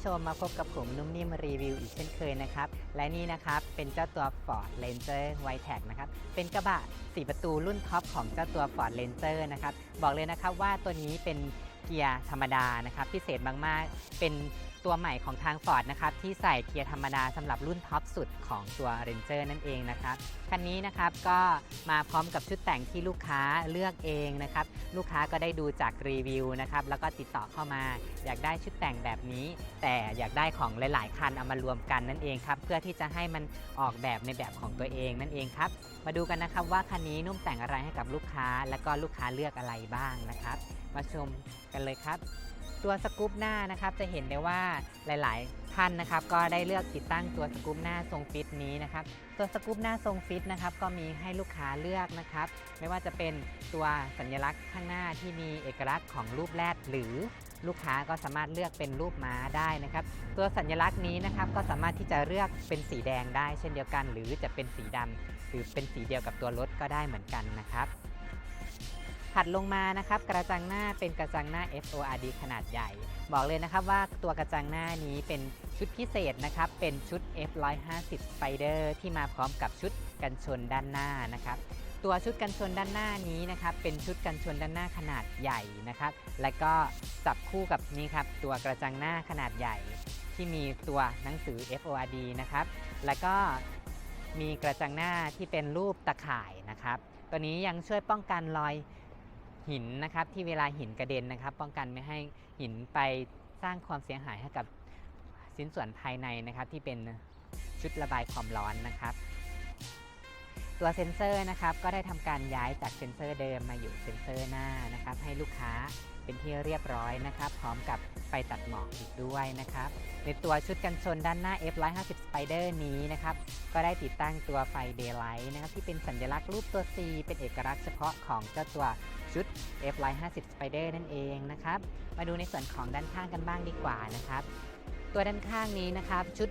ผู้ชมมาพบกับผมนุ่มนิ่มรีวิวอีกเช่นเคยนะครับ และนี่นะครับเป็นเจ้าตัว Ford Ranger w i t e c นะครับ เป็นกระบะ 4 ประตูรุ่นท็อปของเจ้าตัว Ford Ranger นะครับ บอกเลยนะครับว่าตัวนี้เป็นเกียร์ธรรมดานะครับ พิเศษมาก ๆ เป็น ตัวใหม่ของทาง Ford นะครับที่ใส่เกียร์ธรรมดาสำหรับรุ่นท็อปสุดของตัว Ranger นั่นเองนะครับคันนี้นะครับก็มาพร้อมกับชุดแต่งที่ลูกค้าเลือกเองนะครับลูกค้าก็ได้ดูจากรีวิวนะครับแล้วก็ติดต่อเข้ามา อยากได้ชุดแต่งแบบนี้ แต่อยากได้ของหลาย ๆ คันเอามารวมกันนั่นเองครับเพื่อที่จะให้มันออกแบบในแบบของตัวเองนั่นเองครับมาดูกันนะครับว่าคันนี้นุ่มแต่งอะไรให้กับลูกค้า แล้วก็ลูกค้าเลือกอะไรบ้างนะครับ มาชมกันเลยครับ ตัวสกู๊ปหน้านะครับจะเห็นได้ว่าหลาย ๆ ท่านนะครับก็ได้เลือกติดตั้งตัวสกู๊ปหน้าทรงฟิตนี้นะครับตัวสกู๊ปหน้าทรงฟิตนะครับก็มีให้ลูกค้าเลือกนะครับไม่ว่าจะเป็นตัวสัญลักษณ์ข้างหน้าที่มีเอกลักษณ์ของรูปแรดหรือลูกค้าก็สามารถเลือกเป็นรูปม้าได้นะครับ ตัวสัญลักษณ์นี้นะครับก็สามารถที่จะเลือกเป็นสีแดงได้เช่นเดียวกัน หรือจะเป็นสีดำหรือเป็นสีเดียวกับตัวรถก็ได้เหมือนกันนะครับ ถัดลงมานะครับกระจังหน้าเป็นกระจังหน้า FORD ขนาดใหญ่ บอกเลยนะครับว่าตัวกระจังหน้านี้เป็นชุดพิเศษนะครับ เป็นชุด F150 Spider ที่มาพร้อมกับชุดกันชนด้านหน้านะครับตัวชุดกันชนด้านหน้านี้นะครับ เป็นชุดกันชนด้านหน้าขนาดใหญ่นะครับ และก็จับคู่กับนี่ครับตัวกระจังหน้าขนาดใหญ่ ที่มีตัวหนังสือ FORD นะครับ แล้วก็มีกระจังหน้าที่เป็นรูปตะข่ายนะครับ ตัวนี้ยังช่วยป้องกันรอย หินนะครับที่เวลาหินกระเด็นนะครับ ป้องกันไม่ให้หินไปสร้างความเสียหายให้กับชิ้นส่วนภายในนะครับ ที่เป็นชุดระบายความร้อนนะครับ ตัวเซ็นเซอร์นะครับก็ได้ทำการย้ายจากเซ็นเซอร์เดิมมาอยู่เซ็นเซอร์หน้านะครับ ให้ลูกค้า เป็นที่เรียบร้อยนะครับ พร้อมกับไฟตัดหมอกอีกด้วยนะครับ ในตัวชุดกันชนด้านหน้า F150 Spider นี้นะครับ ก็ได้ติดตั้งตัวไฟ Daylight นะครับที่เป็นสัญลักษณ์รูปตัว C เป็นเอกลักษณ์เฉพาะของเจ้าตัวชุด F150 Spider นั่นเองนะครับ มาดูในส่วนของด้านข้างกันบ้างดีกว่านะครับ ตัวด้านข้างนี้นะครับชุด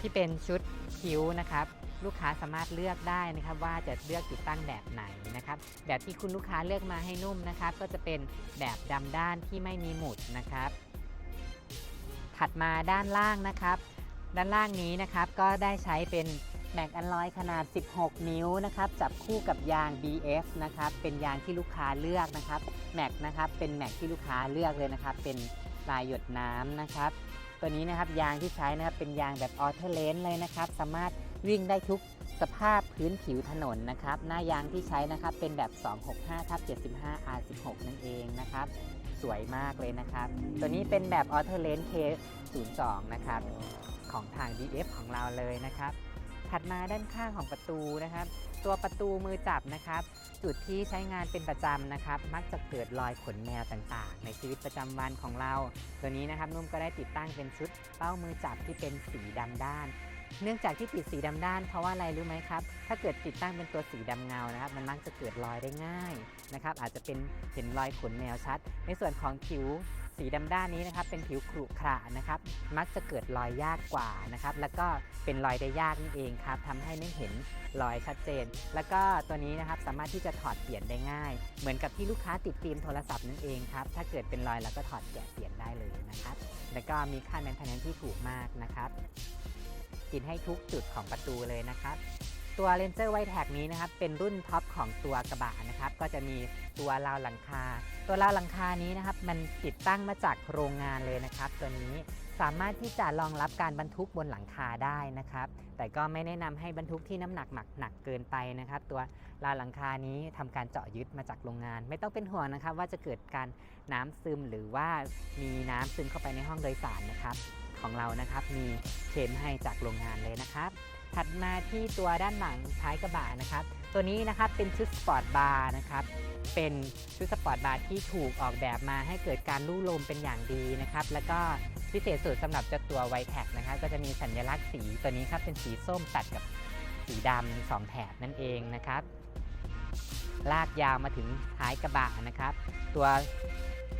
ที่เป็นชุดคิ้วนะครับ ลูกค้าสามารถเลือกได้นะครับว่าจะเลือกติดตั้งแบบไหนนะครับ แบบที่คุณลูกค้าเลือกมาให้นุ่มนะครับ ก็จะเป็นแบบดำด้านที่ไม่มีหมุดนะครับ ถัดมาด้านล่างนะครับ ด้านล่างนี้นะครับก็ได้ใช้เป็นแม็กอันลอยขนาด 16 นิ้วนะครับ จับคู่กับยาง BF นะครับ เป็นยางที่ลูกค้าเลือกนะครับแม็กนะครับ เป็นแม็กที่ลูกค้าเลือกเลยนะครับ เป็นลายหยดน้ำนะครับ ตัวนี้นะครับยางที่ใช้นะครับเป็นยางแบบออเทอร์เลนเลยนะครับ สามารถ วิ่งได้ทุกสภาพพื้นผิวถนนนะครับ หน้ายางที่ใช้นะครับเป็นแบบ 265ทับ75 R16 นั่นเองนะครับ สวยมากเลยนะครับ ตัวนี้เป็นแบบออเทอร์เลน K02 นะครับ ของทาง DF ของเราเลยนะครับ ถัดมาด้านข้างของประตูนะครับ ตัวประตูมือจับนะครับ จุดที่ใช้งานเป็นประจำนะครับ มักจะเกิดรอยขนแมวต่างๆ ในชีวิตประจำวันของเรา ตัวนี้นะครับนุ่มก็ได้ติดตั้งเป็นชุดเป้ามือจับที่เป็นสีดำด้าน เนื่องจากที่ติดสีดำด้านเพราะว่าอะไรรู้ไหมครับ ถ้าเกิดติดตั้งเป็นตัวสีดำเงานะครับ มันมักจะเกิดรอยได้ง่ายนะครับ อาจจะเป็นเห็นรอยขนแมวชัด ในส่วนของผิวสีดำด้านนี้นะครับ เป็นผิวขรุขระนะครับ มักจะเกิดรอยยากกว่านะครับ แล้วก็เป็นรอยได้ยากนั่นเองครับทำให้ไม่เห็นรอยชัดเจน แล้วก็ตัวนี้นะครับสามารถที่จะถอดเปลี่ยนได้ง่าย เหมือนกับที่ลูกค้าติดฟิล์มโทรศัพท์นั่นเองครับ ถ้าเกิดเป็นรอยเราก็ถอดแกะเปลี่ยนได้เลยนะครับ แล้วก็มีค่าแมนเทนแนนที่ถูกมากนะครับ ติดให้ทุกจุดของประตูเลยนะครับ ตัว Ranger White Tag นี้นะครับเป็นรุ่นท็อปของตัวกระบะนะครับก็จะมีตัวราวหลังคา ตัวราวหลังคานี้นะครับมันติดตั้งมาจากโรงงานเลยนะครับ ตัวนี้สามารถที่จะรองรับการบรรทุกบนหลังคาได้นะครับ แต่ก็ไม่แนะนำให้บรรทุกที่น้ำหนักหนักหนักเกินไปนะครับ ตัวราวหลังคานี้ทำการเจาะยึดมาจากโรงงาน ไม่ต้องเป็นห่วงนะครับ ว่าจะเกิดการน้ำซึมหรือว่ามีน้ำซึมเข้าไปในห้องโดยสารนะครับ ของเรานะครับ มีเข็มให้จากโรงงานเลยนะครับ ถัดมาที่ตัวด้านหลังท้ายกระบะนะครับ ตัวนี้นะครับเป็นชุดสปอร์ตบาร์นะครับ เป็นชุดสปอร์ตบาร์ที่ถูกออกแบบมาให้เกิดการลู่ลมเป็นอย่างดีนะครับ แล้วก็พิเศษสุดสำหรับเจ้าตัวไวแท็กนะครับ ก็จะมีสัญลักษณ์สีตัวนี้ครับเป็นสีส้มตัดกับสีดำสองแถบนั่นเองนะครับ ลากยาวมาถึงท้ายกระบะนะครับ ตัว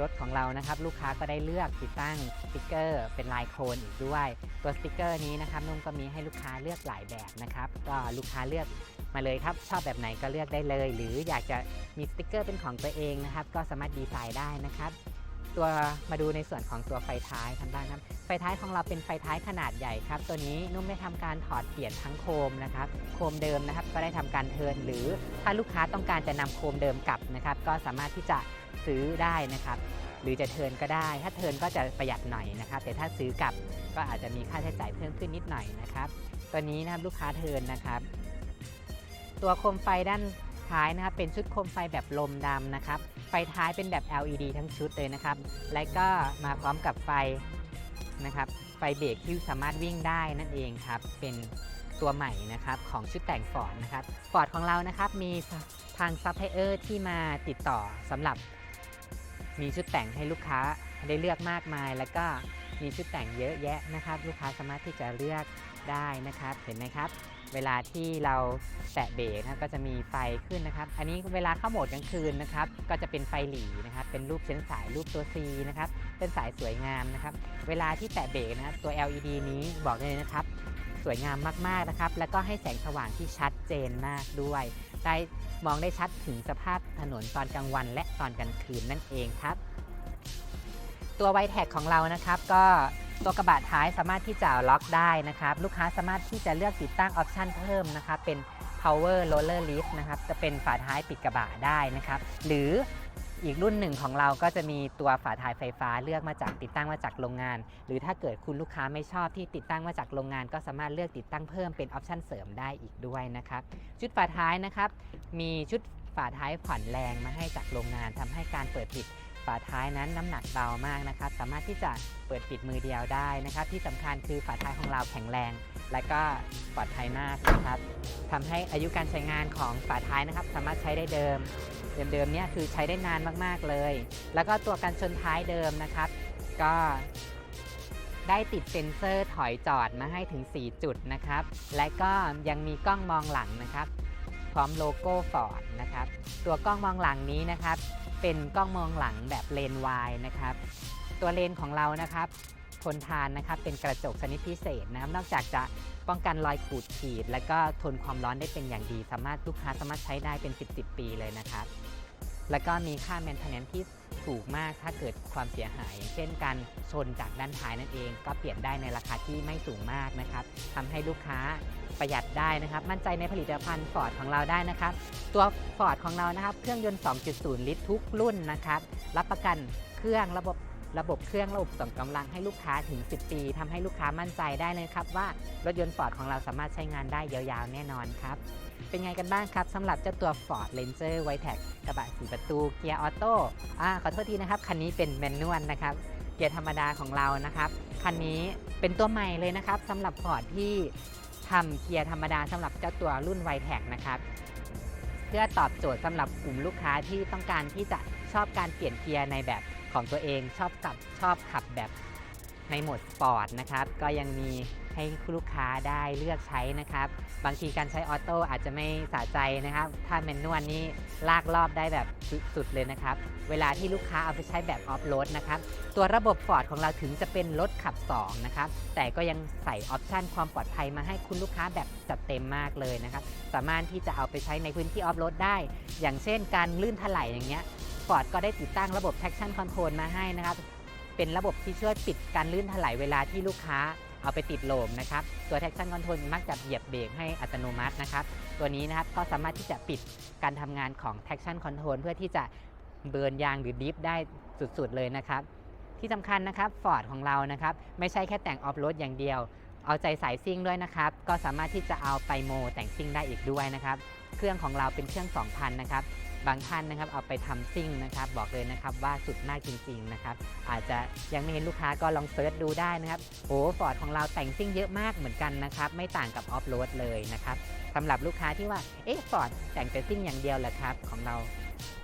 รถของเรานะครับลูกค้าก็ได้เลือกติดตั้งสติกเกอร์ เป็นลายโคลนอีกด้วย ตัวสติกเกอร์นี้นะครับนุ่มก็มีให้ลูกค้าเลือกหลายแบบนะครับก็ลูกค้าเลือกมาเลยครับชอบแบบไหนก็เลือกได้เลย หรืออยากจะมีสติกเกอร์เป็นของตัวเองนะครับก็สามารถดีไซน์ได้นะครับ ตัวมาดูในส่วนของตัวไฟท้ายกันบ้างครับไฟท้ายของเราเป็นไฟท้ายขนาดใหญ่ครับ ตัวนี้นุ่มได้ทำการถอดเปลี่ยนทั้งโคมนะครับ โคมเดิมนะครับ ก็ได้ทำการเทินหรือถ้าลูกค้าต้องการจะนำโคมเดิมกลับนะครับ ก็สามารถที่จะซื้อได้นะครับ หรือจะเทินก็ได้ ถ้าเทินก็จะประหยัดหน่อยนะครับ แต่ถ้าซื้อกลับก็อาจจะมีค่าใช้จ่ายเพิ่มขึ้นนิดหน่อยนะครับ ตัวนี้นะครับลูกค้าเทินนะครับ ตัวโคมไฟด้านท้ายนะครับเป็นชุดโคมไฟแบบลมดำนะครับ ไฟท้ายเป็นแบบ LED ทั้งชุดเลยนะครับ และก็มาพร้อมกับไฟนะครับไฟเบรกที่สามารถวิ่งได้นั่นเองครับ เป็นตัวใหม่นะครับของชุดแต่งฟอร์ดนะครับฟอร์ดของเรานะครับมีทางซัพพลายเออร์ที่มาติดต่อสำหรับมีชุดแต่งให้ลูกค้าได้เลือกมากมาย แล้วก็มีชุดแต่งเยอะแยะนะครับ ลูกค้าสามารถที่จะเลือกได้นะครับ เห็นไหมครับ เวลาที่เราแตะเบรกนะครับก็จะมีไฟขึ้นนะครับ อันนี้เวลาเข้าโหมดกลางคืนนะครับ ก็จะเป็นไฟหลีนะครับ เป็นรูปเส้นสายรูปตัว C นะครับเป็นสายสวยงามนะครับ เวลาที่แตะเบรกนะครับตัว LED นี้บอกเลยนะครับ สวยงามมากๆนะครับ แล้วก็ให้แสงสว่างที่ชัดเจนมากด้วย ได้มองได้ชัดถึงสภาพถนนตอนกลางวัน และตอนกลางคืนนั่นเองครับ ตัวไวแท็กของเรานะครับก็ ตัวกระบะท้ายสามารถที่จะล็อกได้นะครับ ลูกค้าสามารถที่จะเลือกติดตั้งออปชันเพิ่มนะครับเป็น power roller lift นะครับจะเป็นฝาท้ายปิดกระบะได้นะครับ หรืออีกรุ่นหนึ่งของเราก็จะมีตัวฝาท้ายไฟฟ้าเลือกมาจากติดตั้งมาจากโรงงาน หรือถ้าเกิดคุณลูกค้าไม่ชอบที่ติดตั้งมาจากโรงงาน ก็สามารถเลือกติดตั้งเพิ่มเป็นออปชันเสริมได้อีกด้วยนะครับ ชุดฝาท้ายนะครับ มีชุดฝาท้ายผ่อนแรงมาให้จากโรงงานทำให้การเปิดปิด ฝาท้ายนั้นน้ำหนักเบามากนะครับ สามารถที่จะเปิดปิดมือเดียวได้นะครับ ที่สำคัญคือฝาท้ายของเราแข็งแรง และก็ปลอดภัยมากนะครับทำให้อายุการใช้งานของฝาท้ายนะครับ สามารถใช้ได้เดิม เดิมๆเนี่ยคือใช้ได้นานมากๆเลย แล้วก็ตัวกันชนท้ายเดิมนะครับ ก็ได้ติดเซ็นเซอร์ถอยจอดมาให้ถึง 4 จุดนะครับ และก็ยังมีกล้องมองหลังนะครับ พร้อมโลโก้ฟอร์ดนะครับ ตัวกล้องมองหลังนี้นะครับ เป็นกล้องมองหลังแบบเลนวายนะครับ ตัวเลนของเรานะครับทนทานนะครับเป็นกระจกชนิดพิเศษนะครับ นอกจากจะป้องกันรอยขูดขีด และก็ทนความร้อนได้เป็นอย่างดี สามารถลูกค้าสามารถใช้ได้เป็น 10 10 ปีเลยนะครับ แล้วก็มีค่า maintenance ที่ถูกมากถ้าเกิดความเสียหาย เช่นการชนจากด้านท้ายนั่นเอง ก็เปลี่ยนได้ในราคาที่ไม่สูงมากนะครับทำให้ลูกค้าประหยัดได้นะครับ มั่นใจในผลิตภัณฑ์ฟอร์ดของเราได้นะครับ ตัวฟอร์ดของเรานะครับ เครื่องยนต์ 2.0 ลิตรทุกรุ่นนะครับ รับประกันเครื่องระบบ ระบบเครื่องระบบส่งกำลังให้ลูกค้าถึง 10 ปีทำให้ลูกค้ามั่นใจได้เลยครับว่ารถยนต์ฟอร์ดของเราสามารถใช้งานได้ยาวๆแน่นอนครับเป็นไงกันบ้างครับสำหรับเจ้าตัว Ford Ranger w i t e c กระบะ4ประตูเกียร์ออโต้อ่าขอโทษทีนะครับ คันนี้เป็นแมนนวลนะครับ เกียร์ธรรมดาของเรานะครับ คันนี้เป็นตัวใหม่เลยนะครับสำหรับ Ford ที่ทำเกียร์ธรรมดาสำหรับเจ้าตัวรุ่น w i t e c นะครับเพื่อตอบโจทย์สำหรับกลุ่มลูกค้าที่ต้องการที่จะชอบการเปลี่ยนเกียร์ในแบบ ของตัวเองชอบขับชอบขับแบบในโหมดสปอร์ตนะครับ ก็ยังมีให้ลูกค้าได้เลือกใช้นะครับ บางทีการใช้ออโต้อาจจะไม่สะใจนะครับ ถ้าแมนนวลนี่ลากรอบได้แบบสุดๆเลยนะครับ เวลาที่ลูกค้าเอาไปใช้แบบออฟโรดนะครับ ตัวระบบฟอร์ดของเราถึงจะเป็นรถขับ 2 นะครับ แต่ก็ยังใส่ออปชันความปลอดภัยมาให้คุณลูกค้าแบบจัดเต็มมากเลยนะครับ สามารถที่จะเอาไปใช้ในพื้นที่ออฟโรดได้ อย่างเช่นการลื่นถลายอย่างเงี้ย ฟอร์ดก็ได้ติดตั้งระบบ traction control มาให้นะครับเป็นระบบที่ช่วยปิดการลื่นถลายเวลาที่ลูกค้าเอาไปติดโลมนะครับ ตัว traction control มักจะเหยียบเบรกให้อัตโนมัตินะครับ ตัวนี้นะครับก็สามารถที่จะปิดการทำงานของ traction control เพื่อที่จะเบิร์นยางหรือดิฟได้สุดๆเลยนะครับ ที่สำคัญนะครับ Ford ของเรานะครับ ไม่ใช่แค่แต่งออฟโรดอย่างเดียว เอาใจสายซิ่งด้วยนะครับ ก็สามารถที่จะเอาไปโมแต่งซิ่งได้อีกด้วยนะครับ เครื่องของเราเป็นเครื่อง 2,000 นะครับ บางท่านนะครับเอาไปทำซิ่งนะครับบอกเลยนะครับว่าสุดมากจริงๆนะครับอาจจะยังไม่เห็นลูกค้าก็ลองเซิร์ชดูได้นะครับโอ้ฟอร์ดของเราแต่งซิ่งเยอะมากเหมือนกันนะครับไม่ต่างกับออฟโรดเลยนะครับสำหรับลูกค้าที่ว่าเอ๊ะฟอร์ดแต่งแต่ซิ่งอย่างเดียวเหรอครับของเรา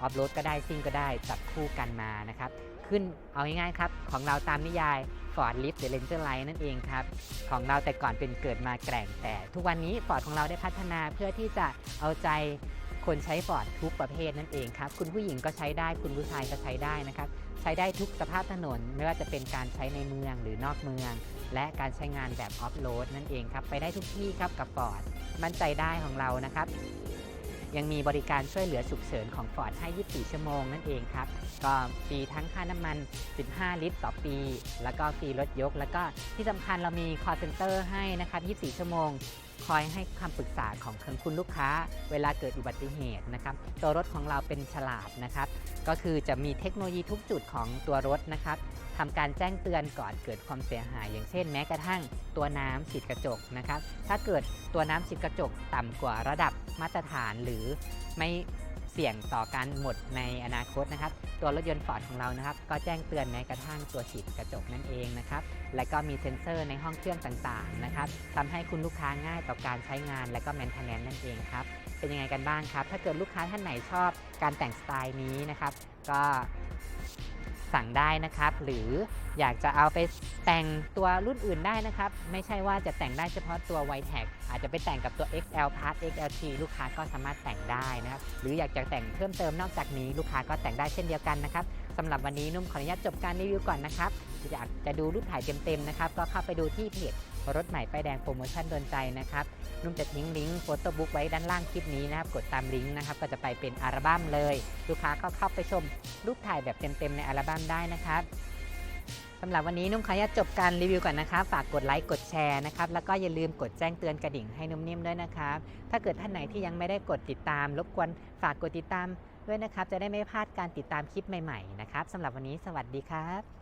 ออฟโรดก็ได้ซิ่งก็ได้จับคู่กันมานะครับขึ้นเอาง่ายๆครับของเราตามนิยาย Ford Lift The Ranger Light นั่นเองครับ ของเราแต่ก่อนเป็นเกิดมาแกร่งแต่ ทุกวันนี้ Ford ของเราได้พัฒนาเพื่อที่จะเอาใจ คนใช้ Ford ทุกประเภทนั่นเองครับ คุณผู้หญิงก็ใช้ได้ คุณผู้ชายก็ใช้ได้นะครับ ใช้ได้ทุกสภาพถนน ไม่ว่าจะเป็นการใช้ในเมืองหรือนอกเมือง และการใช้งานแบบออฟโรดนั่นเองครับ ไปได้ทุกที่ครับกับ Ford มั่นใจได้ของเรานะครับ ยังมีบริการช่วยเหลือฉุกเฉินของ Ford ให้ 24 ชั่วโมงนั่นเองครับ ก็ฟรีทั้งค่าน้ำมัน 15 ลิตรต่อปี แล้วก็ฟรีรถยก แล้วก็ที่สำคัญเรามี call center ให้นะครับ 24 ชั่วโมง คอยให้คำปรึกษาของคุณลูกค้า เวลาเกิดอุบัติเหตุนะครับ ตัวรถของเราเป็นฉลาดนะครับ ก็คือจะมีเทคโนโลยีทุกจุดของตัวรถนะครับทำการแจ้งเตือนก่อนเกิดความเสียหาย อย่างเช่นแม้กระทั่งตัวน้ำฉีดกระจกนะครับ ถ้าเกิดตัวน้ำฉีดกระจกต่ำกว่าระดับมาตรฐานหรือไม่ เสี่ยงต่อการหมดในอนาคตนะครับ ตัวรถยนต์ฟอร์ดของเรานะครับ ก็แจ้งเตือนแม้กระทั่งตัวฉีดกระจกนั่นเองนะครับ และก็มีเซ็นเซอร์ในห้องเครื่องต่างๆนะครับทำให้คุณลูกค้าง่ายต่อการใช้งานและก็แมนเทนแนนนั่นเองครับ เป็นยังไงกันบ้างครับ ถ้าเกิดลูกค้าท่านไหนชอบการแต่งสไตล์นี้นะครับ ก็ สั่งได้นะครับ หรืออยากจะเอาไปแต่งตัวรุ่นอื่นได้นะครับ ไม่ใช่ว่าจะแต่งได้เฉพาะตัว y t e c อาจจะไปแต่งกับตัว XL plus XLT ลูกค้าก็สามารถแต่งได้นะครับ หรืออยากจะแต่งเพิ่มเติมนอกจากนี้ลูกค้าก็แต่งได้เช่นเดียวกันนะครับสำหรับวันนี้นุ่มขออนุญาตจบการรีวิวก่อนนะครับอยากจะดูรูปถ่ายเต็มๆนะครับ ก็เข้าไปดูที่เพจ รถใหม่ป้ายแดงโปรโมชั่นโดนใจนะครับนุ่มจะทิ้งลิงก์โฟโต้บุ๊กไว้ด้านล่างคลิปนี้นะครับ กดตามลิงก์นะครับ ก็จะไปเป็นอัลบั้มเลย ลูกค้าก็เข้าไปชมรูปถ่ายแบบเต็มๆ ในอัลบั้มได้นะครับสำหรับวันนี้นุ่มขออนุญาตจบการรีวิวก่อนนะครับ ฝากกดไลค์ กดแชร์นะครับ แล้วก็อย่าลืมกดแจ้งเตือนกระดิ่งให้นุ่มนิ่มด้วยนะครับ ถ้าเกิดท่านไหนที่ยังไม่ได้กดติดตาม รบกวนฝากกดติดตามด้วยนะครับ จะได้ไม่พลาดการติดตามคลิปใหม่ๆ นะครับสำหรับวันนี้สวัสดีครับ